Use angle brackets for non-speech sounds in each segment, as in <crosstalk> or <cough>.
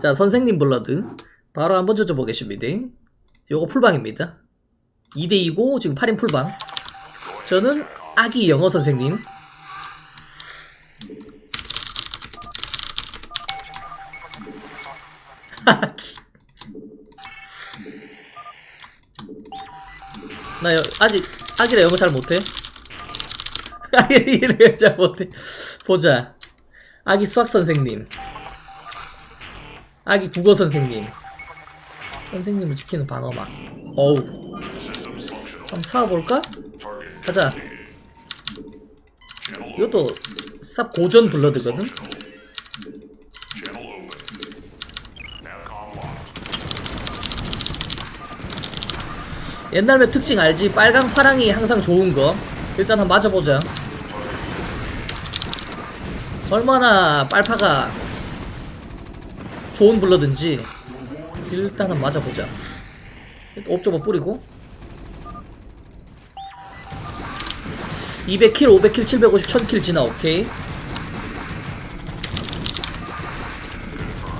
자, 선생님 블러드. 바로 한번 젖어보겠습니다. 요거 풀방입니다. 2대2고, 지금 8인 풀방. 저는 아기 영어 선생님. <laughs> 나 여, 아직, 아기라 영어 잘 못해. <laughs> 아기라 잘 못해. 보자. 아기 수학 선생님. 아기 국어 선생님. 선생님을 지키는 방어막. 어우. 한번 찾아볼까? 가자. 이것도 쌉 고전 블러드거든? 옛날 맵 특징 알지? 빨강 파랑이 항상 좋은 거. 일단 한번 맞아보자. 얼마나 빨파가 좋은 블러든지 일단 한번 맞아보자. 옵저버 뿌리고 200킬, 500킬, 750, 1000킬 지나 오케이.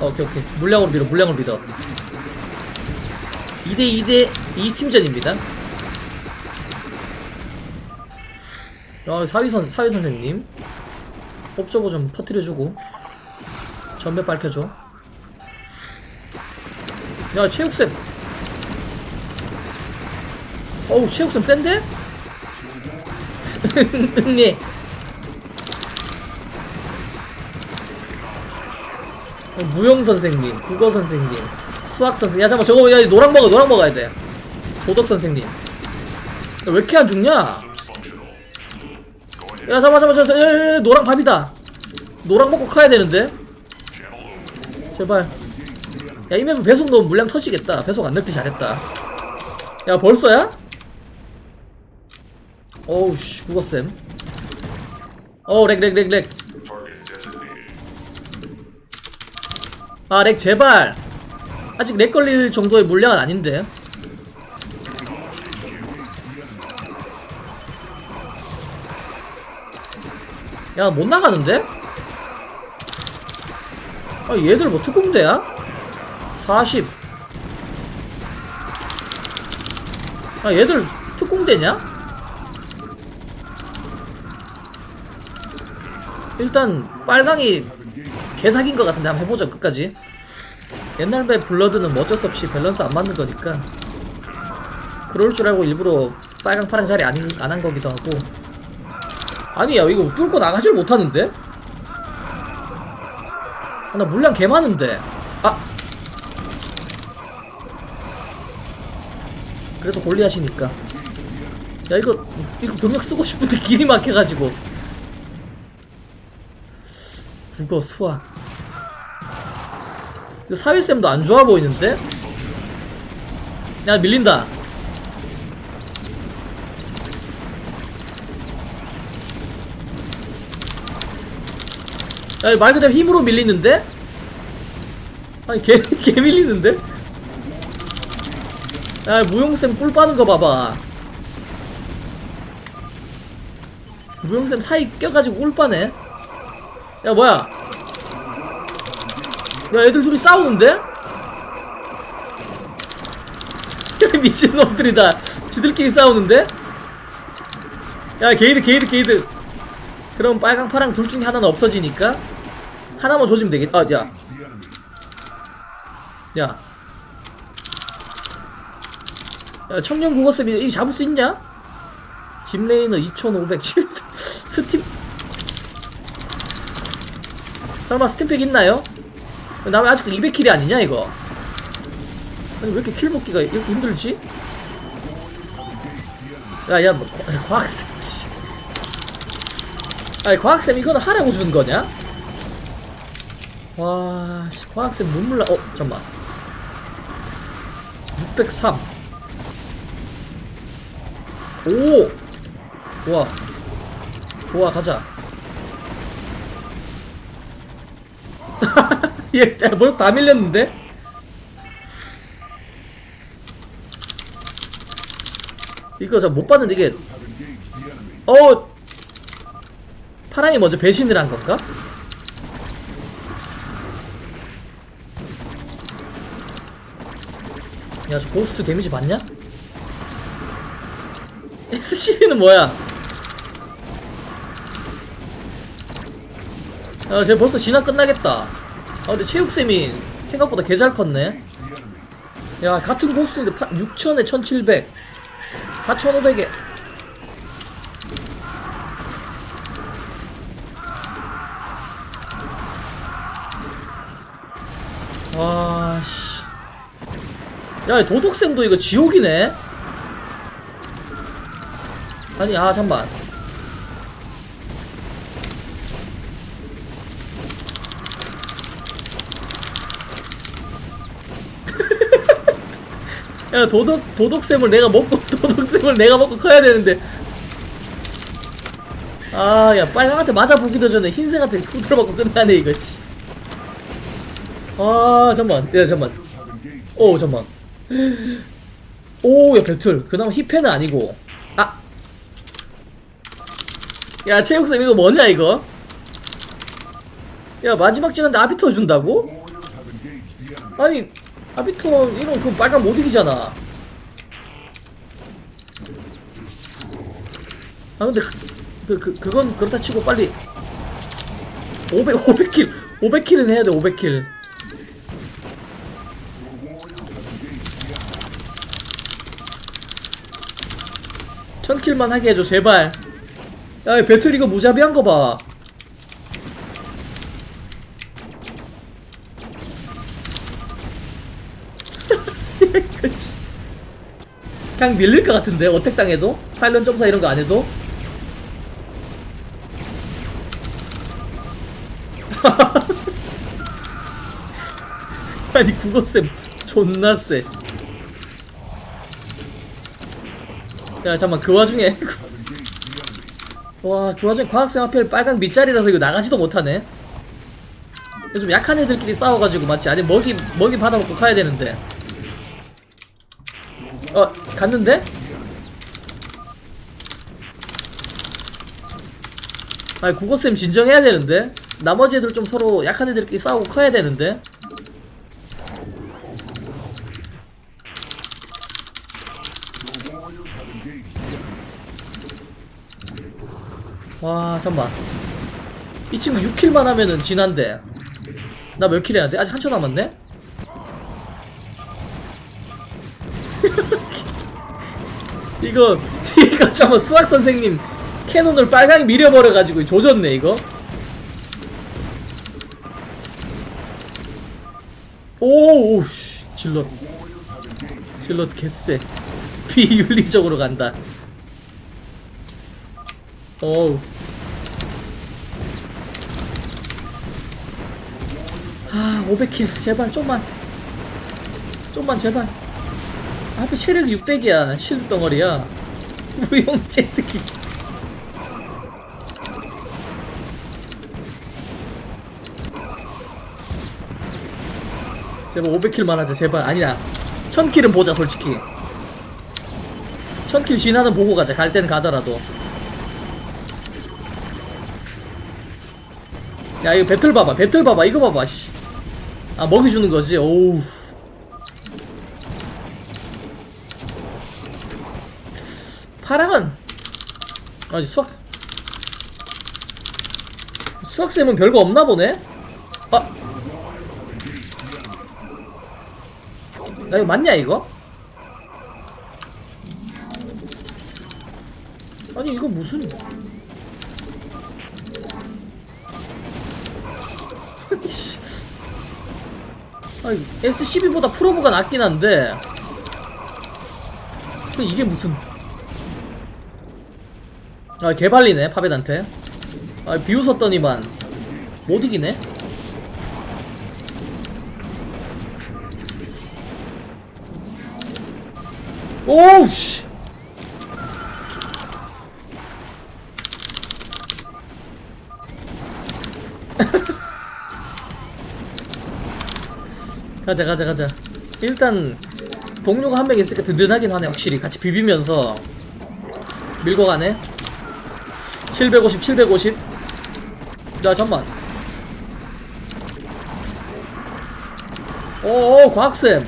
어, 오케이 오케이 물량으로 밀어 물량으로 밀어 2대 2대 2 팀전입니다. 아, 사위선 사위 선생님 옵저버 좀 퍼뜨려주고 전매 밝혀줘. 야 체육쌤 어우 체육쌤 센데? 네. <laughs> 어, 무용 선생님, 국어 선생님, 수학 선생님. 야 잠깐 저거 야 노랑 먹어, 노랑 먹어야 돼. 도덕 선생님. 야, 왜 이렇게 안 죽냐? 야 잠깐 잠깐 잠깐, 야, 야, 야, 노랑 밥이다. 노랑 먹고 커야 되는데. 제발. 야 이맵은 배속 넣으면 물량 터지겠다. 배속 안 넣기 잘했다. 야 벌써야? 어우 씨 국어쌤 어우 렉렉 렉렉 아 렉 제발 아직 렉 걸릴 정도의 물량은 아닌데 야 못 나가는데? 아 얘들 뭐 특공대야? 40 아 얘들 특공대냐? 일단 빨강이 개사긴 것 같은데 한번 해보자 끝까지. 옛날 배 블러드는 뭐 어쩔 수 없이 밸런스 안 맞는 거니까. 그럴 줄 알고 일부러 빨강 파랑 자리 안 한 거기도 하고. 아니야 이거 뚫고 나가질 못하는데? 아, 나 물량 개 많은데. 아 그래도 골리하시니까 야 이거 이거 병력 쓰고 싶은데 길이 막혀가지고 국어 수학 이거 사회쌤도 안 좋아 보이는데? 야 밀린다 야, 말 그대로 힘으로 밀리는데? 아니, 개, <laughs> 개 밀리는데? 야, 무용쌤 뿔 빠는 거 봐봐. 무용쌤 사이 껴가지고 꿀 빠네? 야, 뭐야? 야, 애들 둘이 싸우는데? <laughs> 야, 미친놈들이다. 지들끼리 싸우는데? 야, 게이드, 게이드, 게이드. 그럼 빨강, 파랑 둘 중에 하나는 없어지니까 하나만 조지면 되겠. 아, 야, 야, 야, 청년 국어쌤이 이거 잡을 수 있냐? 짐레이너 2,507 <laughs> 스팀 설마 스팀팩 있나요? 나왜 아직 200킬이 아니냐 이거? 아니 왜 이렇게 킬 먹기가 이렇게 힘들지? 야야 뭐 과학쌤 씨. 아니 과학쌤 이거는 하라고 준 거냐? 와 씨, 과학쌤 눈물 나.. 어 잠만 603 오! 좋아 좋아 가자 <laughs> 얘 야, 벌써 다 밀렸는데? 이거 저 못 봤는데 이게 어 파랑이 먼저 배신을 한 건가? 야, 저 고스트 데미지 봤냐? SCB는 뭐야? 야, 쟤 벌써 진화 끝나겠다. 아, 근데 체육쌤이 생각보다 개 잘 컸네. 야, 같은 고스트인데 6천에 1700. 4500에. 와, 씨. 야, 이 도둑쌤도 이거 지옥이네? 아니, 아, 잠만. <laughs> 야, 도둑, 도둑쌤을 내가 먹고, <laughs> 도둑쌤을 내가 먹고 커야 되는데. 아, 야, 빨강한테 맞아보기도 전에 흰색한테 후드려 맞고 끝나네, 이거, 씨. 아, 잠만. 야, 잠만. 오, 잠만. <gasps> 오, 야, 배틀. 그나마 힙해는 아니고. 아! 야, 체육쌤, 이거 뭐냐, 이거? 야, 마지막 지난데 아비터 준다고? 아니, 아비터, 이런 그 빨간 못 이기잖아. 아, 근데, 그, 그, 그건 그렇다 치고 빨리. 500, 500킬. 500킬은 해야 돼, 500킬. 천 킬만 하게 해줘 제발 야이 배틀 이거 무자비한 거 봐. <laughs> 그냥 밀릴 것 같은데 어택 당해도? 파일런 점사 이런 거 안 해도? <laughs> 아니 국어쌤 존나 쎄. 야 잠만 그 와중에 <laughs> 와 그 와중에 과학생 하필 빨강 밑자리라서 이거 나가지도 못하네. 좀 약한 애들끼리 싸워가지고 마치 아니 먹이 먹이 받아먹고 가야 되는데. 어 갔는데? 아니 국어쌤 진정해야 되는데? 나머지 애들 좀 서로 약한 애들끼리 싸우고 커야 되는데 와 잠만. 이 친구 6킬만 하면은 진한데. 나 몇 킬 해야 돼? 아직 한 초 남았네? <laughs> 이거 <laughs> 이거 잠깐 수학 선생님 캐논을 빨강이 밀어버려가지고 조졌네 이거. 오우씨. 질럿. 질럿 개쎄. 비윤리적으로 간다. 어우. 아, 500킬. 제발, 좀만. 좀만, 제발. 하필 체력이 600이야. 실드 덩어리야. <laughs> 무용 제트기. 제발 500킬만 하자, 제발. 아니야. 1000킬은 보자, 솔직히. 1000킬 진화는 보고 가자. 갈 때는 가더라도. 야 이거 배틀 봐봐 배틀 봐봐 이거 봐봐 씨. 아 먹이 주는 거지 오우 파랑은 아니 수학 수학쌤은 별거 없나 보네 아. 나 이거 맞냐 이거? 아니 이거 무슨 <laughs> 이씨. 아니, SCB보다 프로브가 낫긴 한데. 근데 이게 무슨. 아, 개발리네, 파벳한테. 아, 비웃었더니만. 못 이기네? 오우, 씨! 가자 가자 가자. 일단 동료가 한 명 있으니까 든든하긴 하네 확실히. 같이 비비면서. 밀고 가네. 750 750야 잠만. 오오 과학쌤.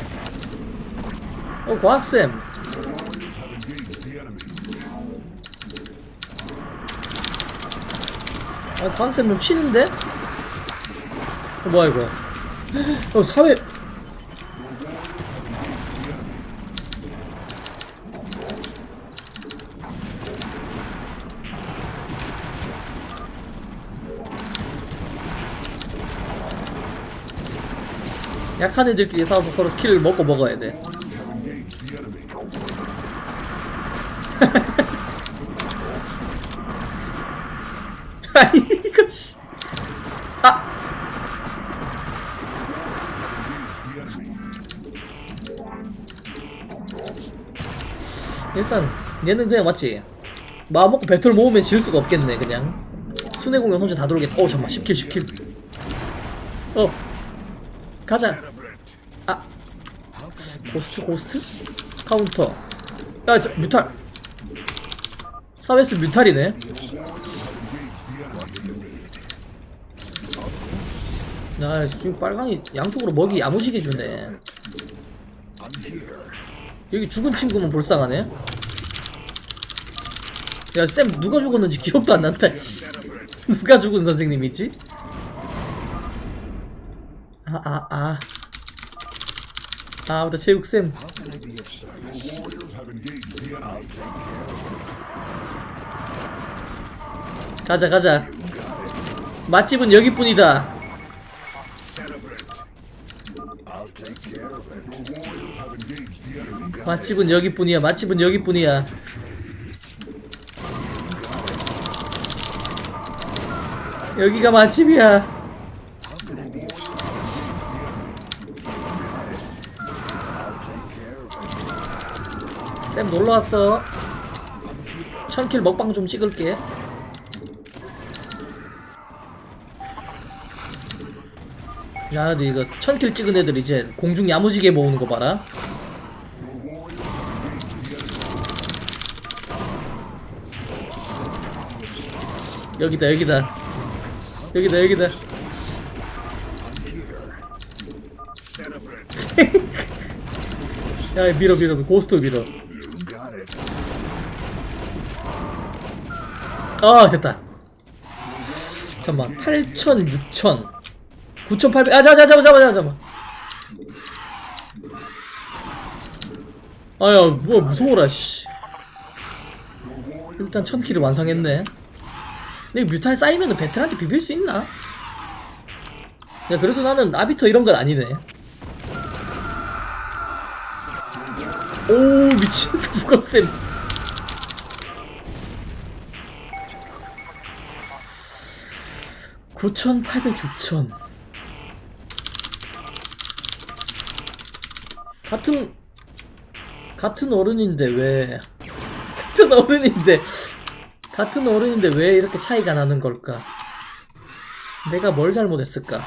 어 과학쌤. 아 과학쌤 좀 치는데? 어 뭐야 이거? 어 사회 약한 애들끼리 싸워서 서로 킬을 먹고 먹어야 돼. <laughs> 아니 이거 씨. 아. 일단 얘는 그냥 맞지. 마음 먹고 배틀 모으면 질 수가 없겠네 그냥. 순회 공연 혼자 다 돌겠다. 어 잠만 10킬 10킬. 어 가자. 아 고스트 고스트 카운터. 야 저, 뮤탈. 사베스 뮤탈이네. 나 지금 빨강이 양쪽으로 먹이 야무지게 주네. 여기 죽은 친구만 불쌍하네. 야, 쌤 누가 죽었는지 <laughs> 기억도 안 난다. 씨. 누가 죽은 선생님이지? 아, 아, 아. 아, 맞다, 체육쌤. 가자, 가자. 맛집은 여기뿐이다. 맛집은 여기뿐이야. 맛집은 여기뿐이야. 여기가 맛집이야. 쌤 놀러 왔어. 천킬 먹방 좀 찍을게. 야, 근데 이거 천킬 찍은 애들 이제 공중 야무지게 모으는 거 봐라. 여기다 여기다 여기다 여기다 <laughs> 야 밀어 밀어 고스트 밀어 아 됐다. 잠깐만. 8천 6천. 9,800 아 잠깐 잠깐 잠깐 잠깐 아야 뭐야 무서워라 씨. 일단 1000킬을 완성했네. 근데 뮤탈 쌓이면 베테랑한테 비빌 수 있나? 야 그래도 나는 아비터 이런 건 아니네. 오 미친 북어쌤 <laughs> (9800) (6000) 같은 같은 어른인데 왜 같은 어른인데 같은 어른인데 왜 이렇게 차이가 나는 걸까? 내가 뭘 잘못했을까?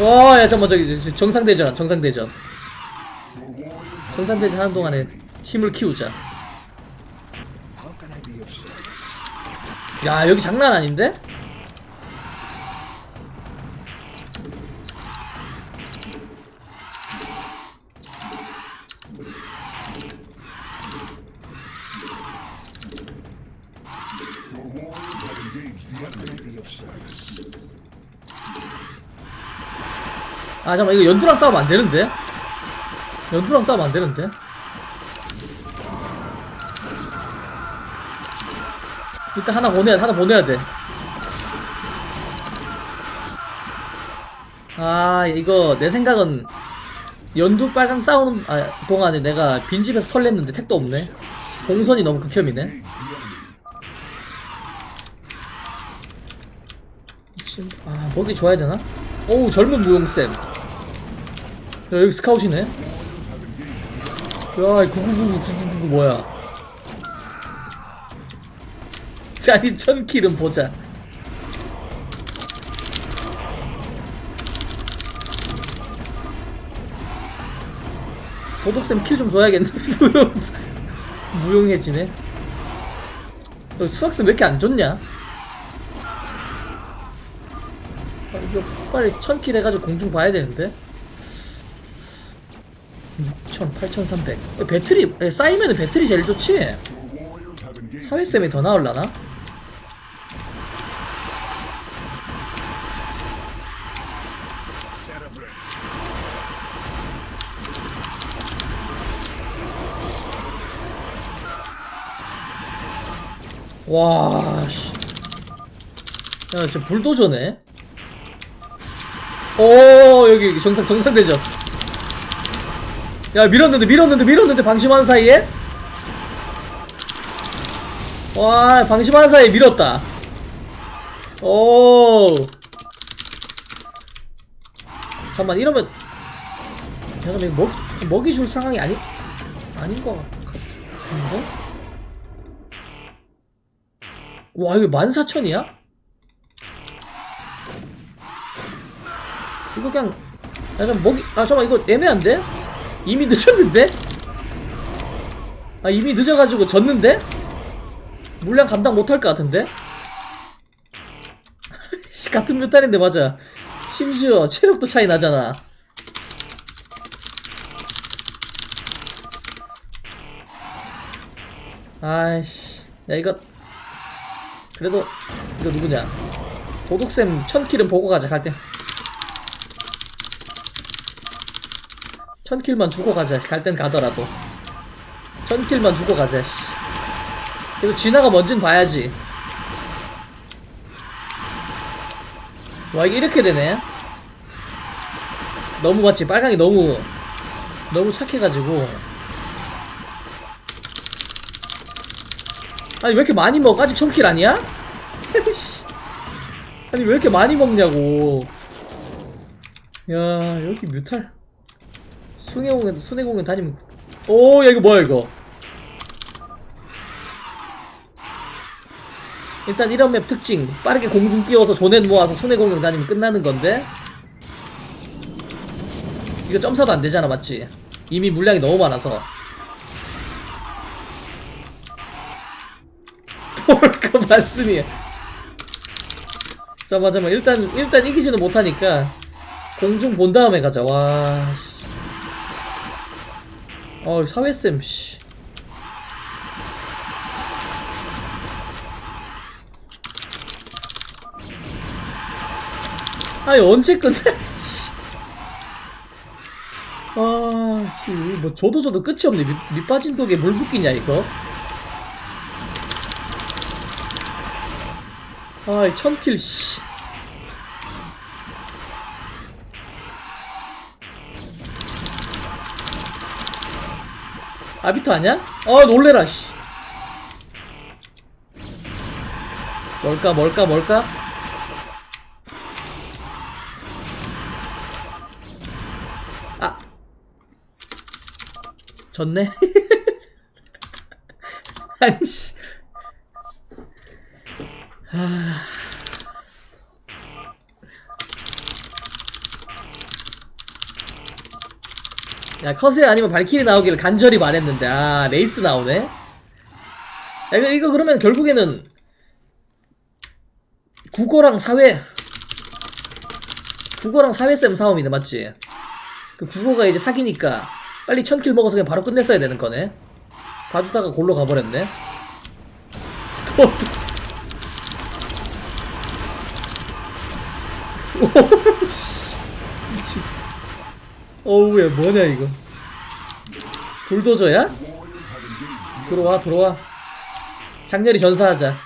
와, 야, 잠깐만, 저기, 저기, 정상대전, 정상대전. 정상대전 하는 동안에 힘을 키우자. 야, 여기 장난 아닌데? 아, 잠깐만, 이거 연두랑 싸우면 안 되는데? 연두랑 싸우면 안 되는데? 일단 하나 보내야 돼, 하나 보내야 돼. 아, 이거 내 생각은 연두 빨강 싸우는 아, 동안에 내가 빈집에서 설렜는데 택도 없네. 공선이 너무 극혐이네. 아 먹이 줘야 되나? 어우 젊은 무용쌤. 야 여기 스카웃이네. 야9999 9999 뭐야? 자이 천킬은 보자. 도덕쌤 킬 좀 줘야겠네. <laughs> 무용 무용해지네. 어, 수학쌤 왜 이렇게 안 좋냐? 아, 이거 빨리 천킬 해가지고 공중 봐야 되는데 8000, 8300 배터리 에, 쌓이면 배터리 제일 좋지 사회쌤이 더 나올라나? 와, 씨. 야, 저 불도저네. 오, 여기, 정상, 정상대죠. 야, 밀었는데, 밀었는데, 밀었는데, 방심하는 사이에? 와, 방심하는 사이에 밀었다. 오. 잠깐만, 이러면. 잠깐만, 이거 먹이, 먹이 줄 상황이 아니, 아닌 것 같은데? 와, 이거 14,000이야? 이거 그냥, 야, 좀 먹이, 아, 잠깐만, 이거 애매한데? 이미 늦었는데? 아, 이미 늦어가지고 졌는데? 물량 감당 못할 것 같은데? <laughs> 씨, 같은 뮤탈인데, 맞아. 심지어 체력도 차이 나잖아. 아이씨. 야, 이거. 그래도, 이거 누구냐. 도둑쌤 천킬은 보고 가자, 갈 때. 천킬만 주고 가자, 갈 땐 가더라도. 천킬만 주고 가자, 씨. 그래도 진화가 뭔진 봐야지. 와, 이게 이렇게 되네. 너무 맞지? 빨강이 너무, 너무 착해가지고. 아니, 왜 이렇게 많이 먹어? 아직 천킬 아니야? 씨. <laughs> 아니, 왜 이렇게 많이 먹냐고. 야, 여기 뮤탈. 숭례공원, 순회공원 다니면. 오, 야, 이거 뭐야, 이거. 일단 이런 맵 특징 빠르게 공중 뛰어서 조넷 모아서 순회 공격 다니면 끝나는 건데 이거 점사도 안 되잖아 맞지? 이미 물량이 너무 많아서 볼까 봤으니 잠깐만 잠깐만 일단 일단 이기지는 못하니까 공중 본 다음에 가자 와 씨 어 사회쌤 씨 아니 언제 끝내? <laughs> 씨. 아, 씨, 뭐 저도 저도 끝이 없네. 밑, 밑 빠진 독에 물 붓기냐 이거? 아, 이 천킬 씨. 아비터 아니야? 아, 놀래라 씨. 뭘까 뭘까 뭘까? 아 졌네 <laughs> 아이씨 아... 야 컷에 아니면 발키리 나오기를 간절히 바랬는데 아 레이스 나오네 야 이거, 이거 그러면 결국에는 국어랑 사회 국어랑 사회쌤 싸움이네 맞지? 그 국어가 이제 사기니까 빨리 천킬 먹어서 그냥 바로 끝냈어야 되는 거네. 봐주다가 골로 가버렸네. <laughs> 어우, 야, 뭐냐, 이거. 불도저야? 들어와, 들어와. 장렬히 전사하자.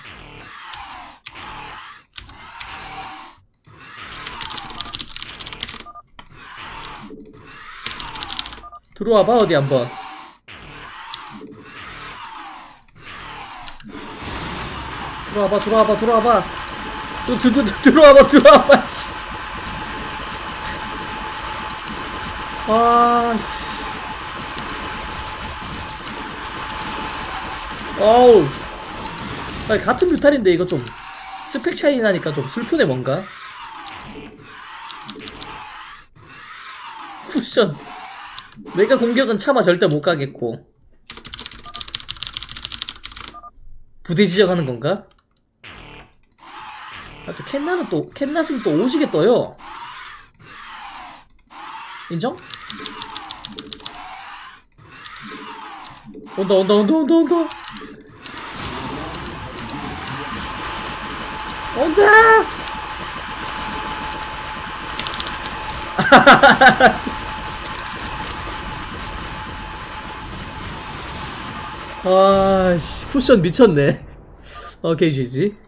들어와봐 어디 한번 들어와봐 들어와봐 들어와봐 들, 들, 들, 들어와봐 들어와봐 아 씨. 어우. 아니, 같은 뮤탈인데 이거 좀 스펙 차이 나니까 좀 슬프네 뭔가. 쿠션. 내가 공격은 차마 절대 못 가겠고. 부대 지적하는 건가? 아또 캔낫은 또 캔낫은 또 오지게 떠요 인정? 온다 온다 온다 온다 온다. 온다! <laughs> 아씨 쿠션 미쳤네. 오케이 GG